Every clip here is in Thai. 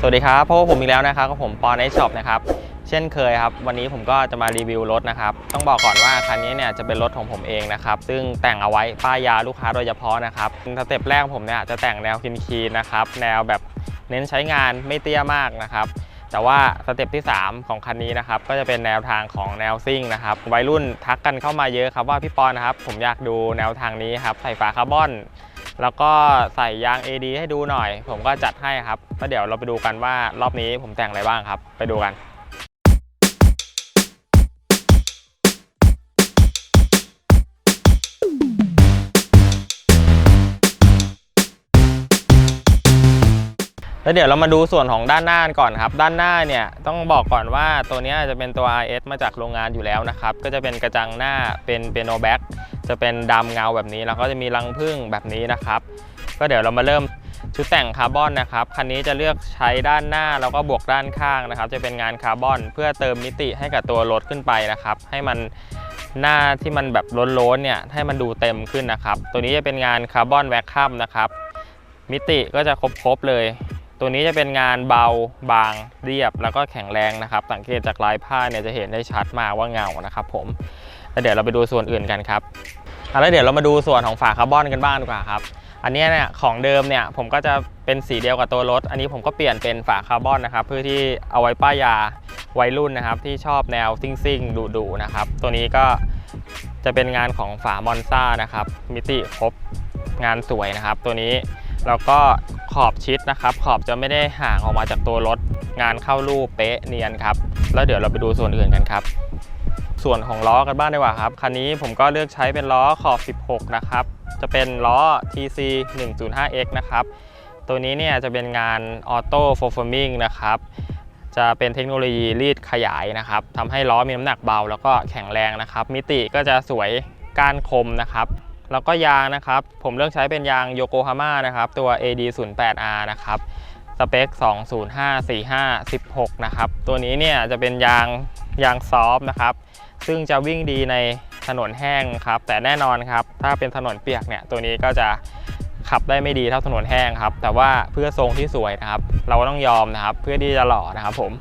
สวัสดีครับพบกับผมอีกแล้วนะครับกับผมปอนไอช็อปนะครับเช่นเคยครับ วันนี้ผมก็จะมารีวิวรถนะครับ ต้องบอกก่อนว่าคันนี้เนี่ยจะเป็นรถของผมเองนะครับ ซึ่งแต่งเอาไว้ป้ายยาลูกค้าโดยเฉพาะนะครับสเต็ปแรกผมเนี่ยจะแต่งแนวคินคีนนะครับ แนวแบบเน้นใช้งานไม่เตี้ยมากนะครับ แต่ว่าสเต็ปที่ 3 ของคันนี้นะครับ ก็จะเป็นแนวทางของแนวซิ่งนะครับ วัยรุ่นทักกันเข้ามาเยอะครับว่าพี่ปอนนะครับ ผมอยากดูแนวทางนี้ครับใส่ฝาคาร์บอน แล้วก็ใส่ยาง AD ให้ดูหน่อย ผมก็จัดให้ครับแล้วเดี๋ยวเราไปดูกันว่ารอบนี้ผมแต่งอะไรบ้างครับ ไปดูกันแล้วเดี๋ยวเรามาดูส่วนของด้านหน้าก่อนครับ ด้านหน้าเนี่ยต้องบอกก่อนว่าตัวนี้จะเป็นตัว RS มาจากโรงงานอยู่แล้วนะครับ ก็จะเป็นกระจังหน้าเป็นเปียโนแบ็ก จะเป็นดำเงาแบบนี้แล้วก็จะมีรังผึ้งแบบนี้นะครับ ก็เดี๋ยวเรามาเริ่มชุดแต่งคาร์บอนนะครับคันนี้จะเลือกใช้ด้านหน้าแล้วก็บวกด้านข้างนะครับ จะเป็นงานคาร์บอน เพื่อเติมมิติให้กับตัวรถขึ้นไปนะครับ ให้มันหน้าที่มันแบบล้นๆเนี่ยให้มันดูเต็มขึ้นนะครับ ตัวนี้จะเป็นงานคาร์บอนแวคคัมนะครับมิติก็จะครบๆเลย ตัวนี้จะเป็นงานเบาบางเรียบแล้วก็แข็งแรงนะครับ สังเกตจากลายผ้าเนี่ยจะเห็นได้ชัดมากว่าเงานะครับ ผม แล้วเดี๋ยวเราไปดูส่วนอื่นกันครับแล้วเดี๋ยวเรามาดูส่วนของฝาคาร์บอนกันบ้างดีกว่าครับ อันนี้เนี่ยของเดิมเนี่ยผมก็จะเป็นสีเดียวกับตัวรถ อันนี้ผมก็เปลี่ยนเป็นฝาคาร์บอนนะครับเพื่อที่เอาไว้ป้ายยาวัยรุ่นนะครับที่ชอบแนวซิ่งซิ่งดุดุนะครับ ตัวนี้ก็จะเป็นงานของฝามอนซ่านะครับ มิติครบงานสวยนะครับ ตัวนี้แล้วก็ขอบชิดนะครับ ขอบจะไม่ได้ห่างออกมาจากตัวรถ งานเข้ารูปเป๊ะเนียนครับ แล้วเดี๋ยวเราไปดูส่วนอื่นกันครับ ส่วนของล้อกันบ้างดีกว่าครับ คันนี้ผมก็เลือกใช้เป็นล้อขอบ 16 นะครับ จะเป็นล้อ TC 105X นะครับ ตัวนี้เนี่ยจะเป็นงาน Auto Performing นะครับ จะเป็นเทคโนโลยีรีดขยายนะครับทำให้ล้อมีน้ำหนักเบาแล้วก็แข็งแรงนะครับ มิติก็จะสวยก้านคมนะครับ แล้วก็ยางนะครับ ผมเลือกใช้เป็นยางโยโกฮาม่านะครับ ตัว AD 0 8 R นะครับสเปค 205 45 16 นะครับ ตัวนี้เนี่ยจะเป็นยางยางซอฟนะครับ ซึ่งจะวิ่งดีในถนนแห้งครับ แต่แน่นอนครับ ถ้าเป็นถนนเปียกเนี่ยตัวนี้ก็จะขับได้ไม่ดีเท่าถนนแห้งครับ แต่ว่าเพื่อทรงที่สวยนะครับ เราก็ต้องยอมนะครับ เพื่อที่จะหล่อนะครับผม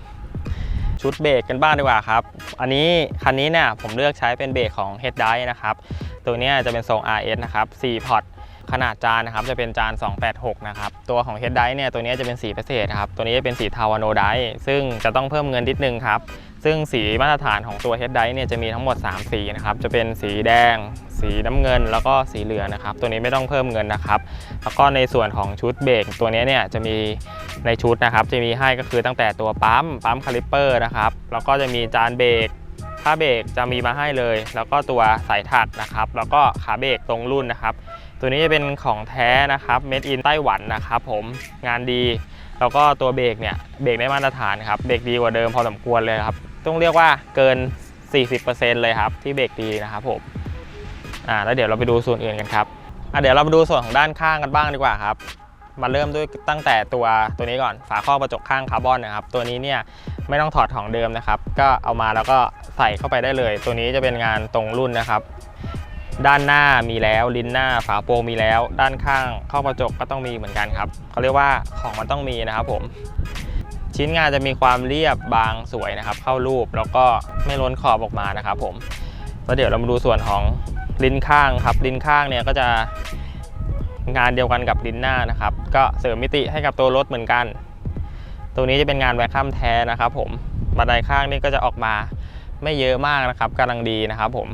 ชุดเบรกกันบ้างดีกว่าครับ อันนี้คันนี้เนี่ยผมเลือกใช้เป็นเบรกของ Head d i นะครับ ตัวนี้จะเป็นทรง RS นะครับ 4 พอร์ตขนาดจานนะครับจะเป็นจาน 286 นะครับ ตัวของ Head d i เนี่ยตัวนี้จะเป็นสีพิเศษครับ ตัวนี้จะเป็นสีเทาวาโนไดซึ่งจะต้องเพิ่มเงินนิดนึงครับ ซึ่งสีมาตรฐานของตัว Head d i เนี่ยจะมีทั้งหมด 3 สีนะครับ จะเป็นสีแดง สีน้ำเงิน แล้วก็สีเหลืองนะครับ ตัวนี้ไม่ต้องเพิ่มเงินนะครับ แล้วก็ในส่วนของชุดเบรกตัวนี้เนี่ยจะมีในชุดนะครับ จะมีให้ก็คือตั้งแต่ตัวปั๊ม ปั๊มคาลิปเปอร์นะครับ แล้วก็จะมีจานเบรกผ้าเบรกจะมีมาให้เลย แล้วก็ตัวสายถักนะครับ แล้วก็ขาเบรกตรงรุ่นนะครับ ตัวนี้จะเป็นของแท้นะครับ made in ไต้หวันนะครับผม งานดีแล้วก็ตัวเบรกเนี่ยเบรกได้มาตรฐานครับเบรกดีกว่าเดิมพอสมควรเลยครับ ต้องเรียกว่าเกิน 40%เลยครับที่เบรกดีนะครับผมอ่าแล้วเดี๋ยวเราไปดูส่วนอื่นกันครับอะเดี๋ยวเรามาดูส่วนของด้านข้างกันบ้างดีกว่าครับ มาเริ่มด้วยตั้งแต่ตัวตัวนี้ก่อนฝาครอบกระจกข้างคาร์บอนนะครับ ตัวนี้เนี่ยไม่ต้องถอดของเดิมนะครับ ก็เอามาแล้วก็ใส่เข้าไปได้เลย ตัวนี้จะเป็นงานตรงรุ่นนะครับ ด้านหน้ามีแล้วลิ้นหน้าฝาโปรงมีแล้ว ด้านข้างครอกระจกก็ต้องมีเหมือนกันครับเขาเรียกว่าของมันต้องมีนะครับผม ชิ้นงานจะมีความเรียบบางสวยนะครับ เข้ารูปแล้วก็ไม่ล้นขอบออกมานะครับผมแล้วเดี๋ยวเรามาดูส่วนของลิ้นข้างครับ ลิ้นข้างเนี่ยก็จะงานเดียวกันกับลิ้นหน้านะครับ ก็เสริมมิติให้กับตัวรถเหมือนกันตัวนี้จะเป็นงานแวคคัมแท้นะครับ ผมบันไดข้างนี่ก็จะออกมาไม่เยอะมากนะครับกำลังดีนะครับ ผม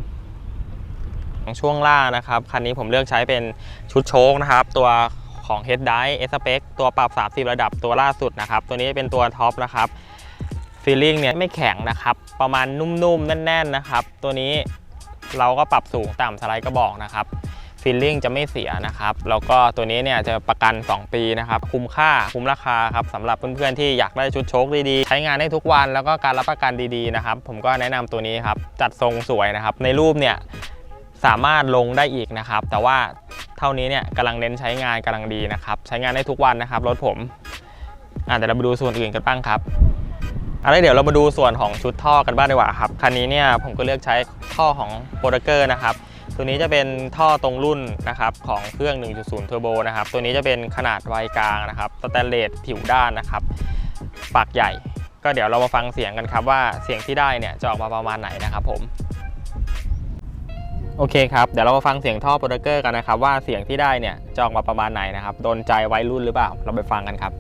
ของช่วงล่างนะครับคันนี้ผมเลือกใช้เป็นชุดโชคนะครับ ตัว ของ Head d i เอสเปตัวปรับ 30 ระดับตัวล่าสุดนะครับ ตัวนี้เป็นตัวท็อปนะครับฟีลลิ่งเนี่ยไม่แข็งนะครับ ประมาณนุ่มๆ แน่น ๆ นะครับ ตัวนี้เราก็ปรับสูงต่ำสไลด์กระบอกนะครับฟีลลิ่งจะไม่เสียนะครับ แล้วก็ตัวนี้เนี่ยจะประกัน 2 ปีนะครับ คุ้มค่าคุ้มราคาครับสำหรับเพื่อนๆที่อยากได้ชุดโชคดีๆ ใช้งานได้ทุกวันแล้วก็การรับประกันดีๆนะครับ ผมก็แนะนำตัวนี้ครับ จัดทรงสวยนะครับ ในรูปเนี่ย สามารถลงได้อีกนะครับ แต่ว่าเท่านี้เนี่ยกำลังเน้นใช้งานกำลังดีนะครับ ใช้งานได้ทุกวันนะครับรถผมอ่าแต่เรามาดูส่วนอื่นกันบ้างครับอาละเดี๋ยวเรามาดูส่วนของชุดท่อกันบ้างดีกว่าครับคันนี้เนี่ยผมก็เลือกใช้ท่อของโปรเกอร์นะครับตัวนี้จะเป็นท่อตรงรุ่นนะครับของเครื่อง 1.0เทอร์โบนะครับ ตัวนี้จะเป็นขนาดไวกลางนะครับสแตนเลสผิวด้านนะครับ ปากใหญ่ ก็เดี๋ยวเรามาฟังเสียงกันครับว่าเสียงที่ได้เนี่ยจะออกมาประมาณไหนนะครับผม โอเคครับ เดี๋ยวเรามาฟังเสียงท่อโปรเตอร์กันนะครับ ว่าเสียงที่ได้เนี่ยจะออกมาประมาณไหนนะครับ โดนใจวัยรุ่นหรือเปล่า เราไปฟังกันครับ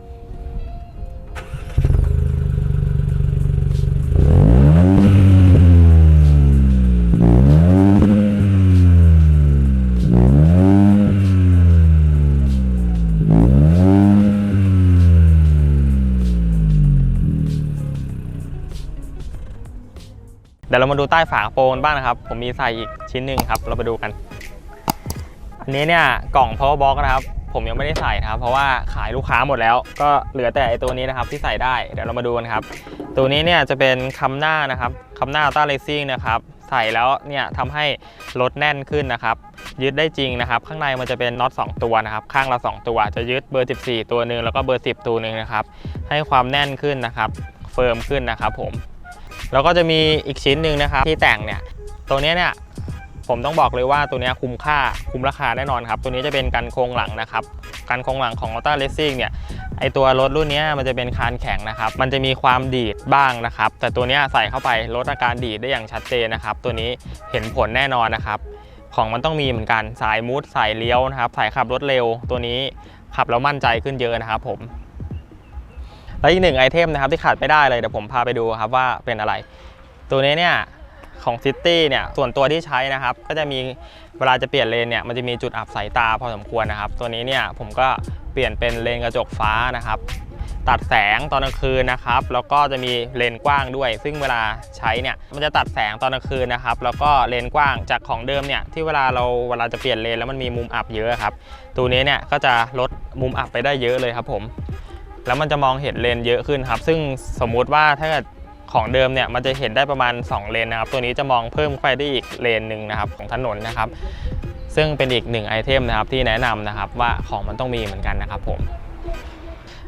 ดี๋ยวเรามาดูใต้ฝากระโปรงกันบ้างนะครับ ผมมีใส่อีกชิ้นหนึ่งครับ เราไปดูกัน อันนี้เนี่ยกล่อง power box นะครับ ผมยังไม่ได้ใส่นะครับ เพราะว่าขายลูกค้าหมดแล้ว ก็เหลือแต่ไอตัวนี้นะครับที่ใส่ได้ เดี๋ยวเรามาดูกันครับ ตัวนี้เนี่ยจะเป็นคำหน้านะครับคำหน้าต้าเลซิ่งนะครับ ใส่แล้วเนี่ยทำให้รถแน่นขึ้นนะครับ ยึดได้จริงนะครับ ข้างในมันจะเป็นน็อต2ตัวนะครับ ข้างละ2ตัว จะยึดเบอร์ 14 ตัวหนึ่งแล้วก็เบอร์ 10 ตัวหนึ่งนะครับ ให้ความแน่นขึ้นนะครับ เฟิร์มขึ้นนะครับผม แล้วก็จะมีอีกชิ้นหนึ่งนะครับที่แต่งเนี่ยตัวเนี้ยเนี่ยผมต้องบอกเลยว่าตัวเนี้ยคุ้มค่าคุ้มราคาแน่นอนครับ ตัวนี้จะเป็นกันโครงหลังนะครับกันโครงหลังของ Auto Racing เนี่ยไอตัวรถรุ่นนี้มันจะเป็นคานแข็งนะครับ มันจะมีความดีดบ้างนะครับ แต่ตัวนี้ใส่เข้าไปลดอาการดีดได้อย่างชัดเจนนะครับ ตัวนี้เห็นผลแน่นอนนะครับ ของมันต้องมีเหมือนกันสายมูดสายเลี้ยวนะครับสายขับรถเร็ว ตัวนี้ขับแล้วมั่นใจขึ้นเยอะนะครับผม แล้วอีกหนึ่งไอเทมนะครับที่ขาดไม่ได้เลยเดี๋ยวผมพาไปดูครับว่าเป็นอะไร ตัวนี้เนี่ยของซิตี้เนี่ยส่วนตัวที่ใช้นะครับก็จะมีเวลาจะเปลี่ยนเลนเนี่ยมันจะมีจุดอับสายตาพอสมควรนะครับ ตัวนี้เนี่ยผมก็เปลี่ยนเป็นเลนกระจกฟ้านะครับ ตัดแสงตอนกลางคืนนะครับ แล้วก็จะมีเลนกว้างด้วย ซึ่งเวลาใช้เนี่ยมันจะตัดแสงตอนกลางคืนนะครับ แล้วก็เลนกว้างจากของเดิมเนี่ยที่เวลาเราเวลาจะเปลี่ยนเลนแล้วมันมีมุมอับเยอะครับ ตัวนี้เนี่ยก็จะลดมุมอับไปได้เยอะเลยครับผม แล้วมันจะมองเห็นเลนเยอะขึ้นครับ ซึ่งสมมุติว่าถ้าเกิดของเดิมเนี่ยมันจะเห็นได้ประมาณ 2 เลนนะครับ ตัวนี้จะมองเพิ่มไปได้อีกเลนหนึ่งนะครับของถนนนะครับ ซึ่งเป็นอีกหนึ่งไอเทมนะครับที่แนะนำนะครับว่าของมันต้องมีเหมือนกันนะครับผม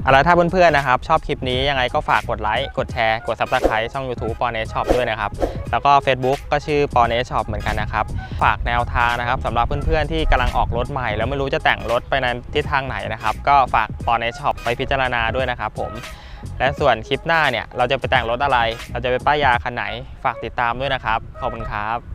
เอาละถ้าเพื่อนๆนะครับ ชอบคลิปนี้ยังไงก็ฝากกดไลค์กดแชร์กด subscribe ช่อง YouTube ปอเนช็อปด้วยนะครับ แล้วก็ Facebook ก็ชื่อปอเนช็อปเหมือนกันนะครับ ฝากแนวทางนะครับสำหรับเพื่อนๆที่กำลังออกรถใหม่ แล้วไม่รู้จะแต่งรถไปในทิศทางไหนนะครับ ก็ฝากปอเนช็อปไปพิจารณาด้วยนะครับผมและส่วนคลิปหน้าเนี่ย เราจะไปแต่งรถอะไร เราจะไปป้ายยาคันไหน ฝากติดตามด้วยนะครับ ขอบคุณครับ